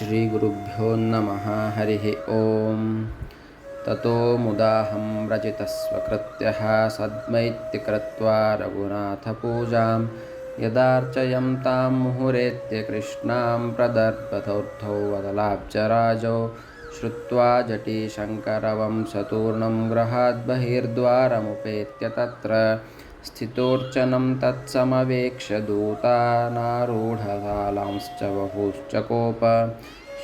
श्रीगुरुभ्यो नमः हरिः ॐ ततो मुदाहं रचितस्वकृत्यः सद्मैत्य कृत्वा रघुनाथपूजां यदार्चयं तां मुहुरेत्य कृष्णां प्रदर्पथोर्थौ वदलाब्जराजौ। श्रुत्वा जटीशङ्करवंशतूर्णं गृहाद् बहिर्द्वारमुपेत्य तत्र स्थितोर्चनं बभूश्च कोप।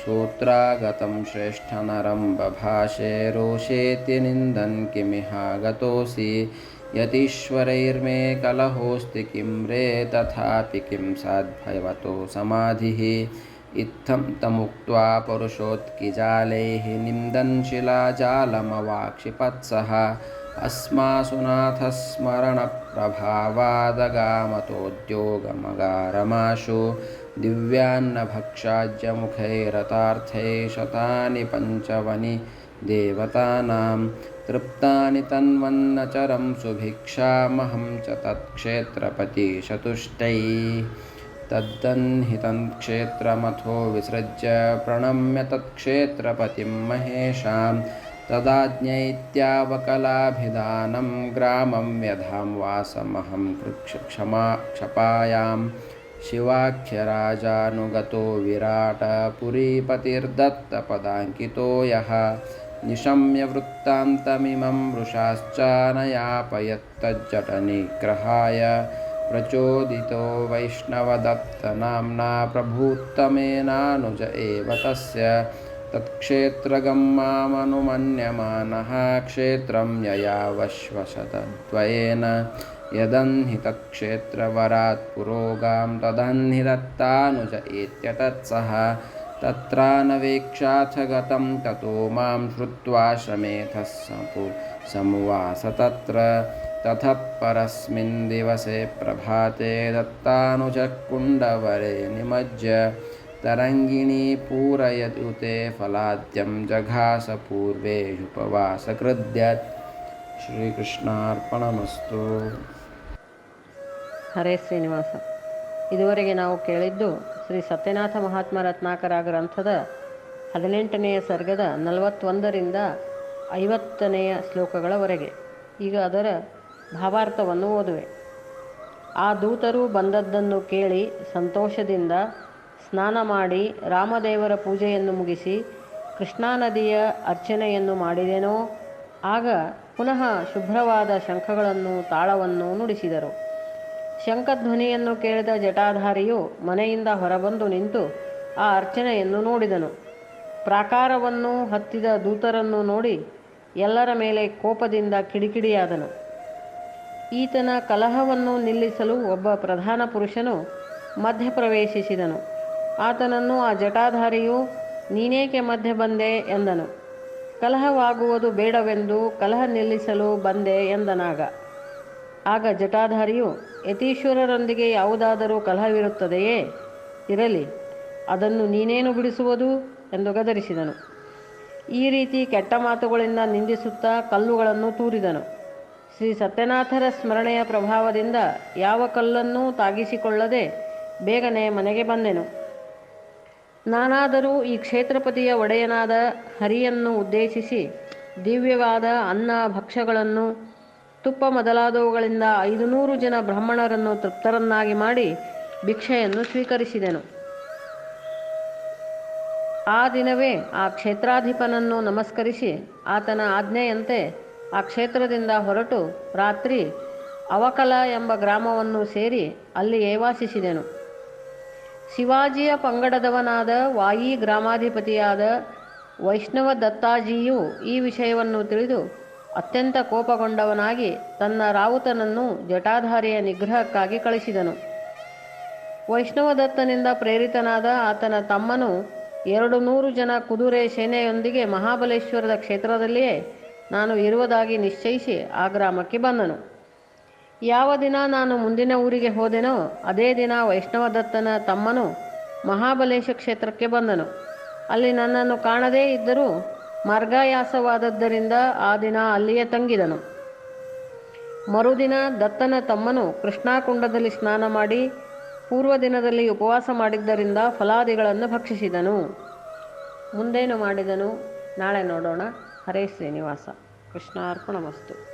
श्रोत्रागतं श्रेष्ठनरं बभाषे रोषेति निन्दन् किमिहागतोऽसि? यतीश्वरैर्मे कलहोऽस्ति किं रे? तथापि किं साद्भवतो समाधिः? इत्थं तमुक्त्वा परुषोत्किजालैः निन्दन् शिलाजालमवाक्षिपत्सः अस्मासु नाथः स्मरणप्रभावादगामतोद्योगमगारमाशु दिव्यान्नभक्षाज्यमुखैरतार्थै शतानि पञ्चवनि देवतानां तृप्तानि तन्वन्नचरं सुभिक्षामहं च तत्क्षेत्रपतिशतुष्टैः। तद्दन्हितं क्षेत्रमथो विसृज्य प्रणम्य तत्क्षेत्रपतिं तदाज्ञैत्यावकलाभिधानं ग्रामं व्यधां वासमहं क्षमा क्षपायां शिवाख्यराजानुगतो विराटपुरीपतिर्दत्तपदाङ्कितो यः निशम्य वृत्तान्तमिमं वृषाश्चानयापयत्तज्जटनिग्रहाय प्रचोदितो वैष्णवदत्तनाम्ना प्रभूत्तमेनानुज एव तस्य तत्क्षेत्रगं मामनुमन्यमानः क्षेत्रं ययावश्वशतद्वयेन यदन्हितक्षेत्रवरात् पुरोगां तदन्निदत्तानुज एत्यतत्सः तत्रानवेक्षाथ गतं ततो मां श्रुत्वा श्रमेथः समु समुवास तत्र ततः परस्मिन् दिवसे प्रभाते दत्तानुजः ತರಂಗಿಣಿ ಪೂರಯಯುತೆ ಫಲಾದ್ಯಂ ಜಘಾಸ ಪೂರ್ವೇ ಉಪವಾಸ ಕೃದ್ಯತ್. ಶ್ರೀಕೃಷ್ಣಾರ್ಪಣಮಸ್ತು. ಹರೇ ಶ್ರೀನಿವಾಸ. ಇದುವರೆಗೆ ನಾವು ಕೇಳಿದ್ದು ಶ್ರೀ ಸತ್ಯನಾಥ ಮಹಾತ್ಮ ರತ್ನಾಕರ ಗ್ರಂಥದ ಹದಿನೆಂಟನೆಯ ಸರ್ಗದ ನಲವತ್ತೊಂದರಿಂದ ಐವತ್ತನೆಯ ಶ್ಲೋಕಗಳವರೆಗೆ. ಈಗ ಅದರ ಭಾವಾರ್ಥವನ್ನು ಓದುವೆ. ಆ ದೂತರು ಬಂದದ್ದನ್ನು ಕೇಳಿ ಸಂತೋಷದಿಂದ ಸ್ನಾನ ಮಾಡಿ ರಾಮದೇವರ ಪೂಜೆಯನ್ನು ಮುಗಿಸಿ ಕೃಷ್ಣಾ ನದಿಯ ಅರ್ಚನೆಯನ್ನು ಮಾಡಿದೆನೋ, ಆಗ ಪುನಃ ಶುಭ್ರವಾದ ಶಂಖಗಳನ್ನು, ತಾಳವನ್ನು ನುಡಿಸಿದರು. ಶಂಖಧ್ವನಿಯನ್ನು ಕೇಳಿದ ಜಟಾಧಾರಿಯು ಮನೆಯಿಂದ ಹೊರಬಂದು ನಿಂತು ಆ ಅರ್ಚನೆಯನ್ನು ನೋಡಿದನು. ಪ್ರಾಕಾರವನ್ನು ಹತ್ತಿದ ದೂತರನ್ನು ನೋಡಿ ಎಲ್ಲರ ಮೇಲೆ ಕೋಪದಿಂದ ಕಿಡಿಕಿಡಿಯಾದನು. ಈತನ ಕಲಹವನ್ನು ನಿಲ್ಲಿಸಲು ಒಬ್ಬ ಪ್ರಧಾನ ಪುರುಷನು ಮಧ್ಯಪ್ರವೇಶಿಸಿದನು. ಆತನನ್ನು ಆ ಜಟಾಧಾರಿಯು, ನೀನೇಕೆ ಮಧ್ಯೆ ಬಂದೆ ಎಂದನು. ಕಲಹವಾಗುವುದು ಬೇಡವೆಂದು ಕಲಹ ನಿಲ್ಲಿಸಲು ಬಂದೆ ಎಂದನಾಗ. ಆಗ ಜಟಾಧಾರಿಯು, ಯತೀಶ್ವರರೊಂದಿಗೆ ಯಾವುದಾದರೂ ಕಲಹವಿರುತ್ತದೆಯೇ? ಇರಲಿ, ಅದನ್ನು ನೀನೇನು ಬಿಡಿಸುವುದು ಎಂದು ಗದರಿಸಿದನು. ಈ ರೀತಿ ಕೆಟ್ಟ ಮಾತುಗಳಿಂದ ನಿಂದಿಸುತ್ತಾ ಕಲ್ಲುಗಳನ್ನು ತೂರಿದನು. ಶ್ರೀ ಸತ್ಯನಾಥರ ಸ್ಮರಣೆಯ ಪ್ರಭಾವದಿಂದ ಯಾವ ಕಲ್ಲನ್ನೂ ತಾಗಿಸಿಕೊಳ್ಳದೆ ಬೇಗನೆ ಮನೆಗೆ ಬಂದೆನು. ನಾನಾದರೂ ಈ ಕ್ಷೇತ್ರಪತಿಯ ಒಡೆಯನಾದ ಹರಿಯನ್ನು ಉದ್ದೇಶಿಸಿ ದಿವ್ಯವಾದ ಅನ್ನ ಭಕ್ಷ್ಯಗಳನ್ನು, ತುಪ್ಪ ಮೊದಲಾದವುಗಳಿಂದ ಐದು ನೂರು ಜನ ಬ್ರಾಹ್ಮಣರನ್ನು ತೃಪ್ತರನ್ನಾಗಿ ಮಾಡಿ ಭಿಕ್ಷೆಯನ್ನು ಸ್ವೀಕರಿಸಿದೆನು. ಆ ದಿನವೇ ಆ ಕ್ಷೇತ್ರಾಧಿಪನನ್ನು ನಮಸ್ಕರಿಸಿ ಆತನ ಆಜ್ಞೆಯಂತೆ ಆ ಕ್ಷೇತ್ರದಿಂದ ಹೊರಟು ರಾತ್ರಿ ಅವಕಲ ಎಂಬ ಗ್ರಾಮವನ್ನು ಸೇರಿ ಅಲ್ಲಿಯೇ ವಾಸಿಸಿದೆನು. ಶಿವಾಜಿಯ ಪಂಗಡದವನಾದ ವಾಯಿ ಗ್ರಾಮಾಧಿಪತಿಯಾದ ವೈಷ್ಣವ ದತ್ತಾಜಿಯು ಈ ವಿಷಯವನ್ನು ತಿಳಿದು ಅತ್ಯಂತ ಕೋಪಗೊಂಡವನಾಗಿ ತನ್ನ ರಾವುತನನ್ನು ಜಟಾಧಾರಿಯ ನಿಗ್ರಹಕ್ಕಾಗಿ ಕಳಿಸಿದನು. ವೈಷ್ಣವ ದತ್ತನಿಂದ ಪ್ರೇರಿತನಾದ ಆತನ ತಮ್ಮನು ಎರಡು ನೂರು ಜನ ಕುದುರೆ ಸೇನೆಯೊಂದಿಗೆ ಮಹಾಬಲೇಶ್ವರದ ಕ್ಷೇತ್ರದಲ್ಲಿಯೇ ನಾನು ಇರುವುದಾಗಿ ನಿಶ್ಚಯಿಸಿ ಆ ಗ್ರಾಮಕ್ಕೆ ಬಂದನು. ಯಾವ ದಿನ ನಾನು ಮುಂದಿನ ಊರಿಗೆ ಹೋದೆನೋ, ಅದೇ ದಿನ ವೈಷ್ಣವದತ್ತನ ತಮ್ಮನು ಮಹಾಬಲೇಶ ಕ್ಷೇತ್ರಕ್ಕೆ ಬಂದನು. ಅಲ್ಲಿ ನನ್ನನ್ನು ಕಾಣದೇ ಇದ್ದರೂ ಮಾರ್ಗಾಯಾಸವಾದದ್ದರಿಂದ ಆ ದಿನ ಅಲ್ಲಿಯೇ ತಂಗಿದನು. ಮರುದಿನ ದತ್ತನ ತಮ್ಮನು ಕೃಷ್ಣಾಕುಂಡದಲ್ಲಿ ಸ್ನಾನ ಮಾಡಿ ಪೂರ್ವ ದಿನದಲ್ಲಿ ಉಪವಾಸ ಮಾಡಿದ್ದರಿಂದ ಫಲಾದಿಗಳನ್ನು ಭಕ್ಷಿಸಿದನು. ಮುಂದೇನು ಮಾಡಿದನು? ನಾಳೆ ನೋಡೋಣ. ಹರೇ ಶ್ರೀನಿವಾಸ. ಕೃಷ್ಣಾರ್ಪಣ ಮಸ್ತು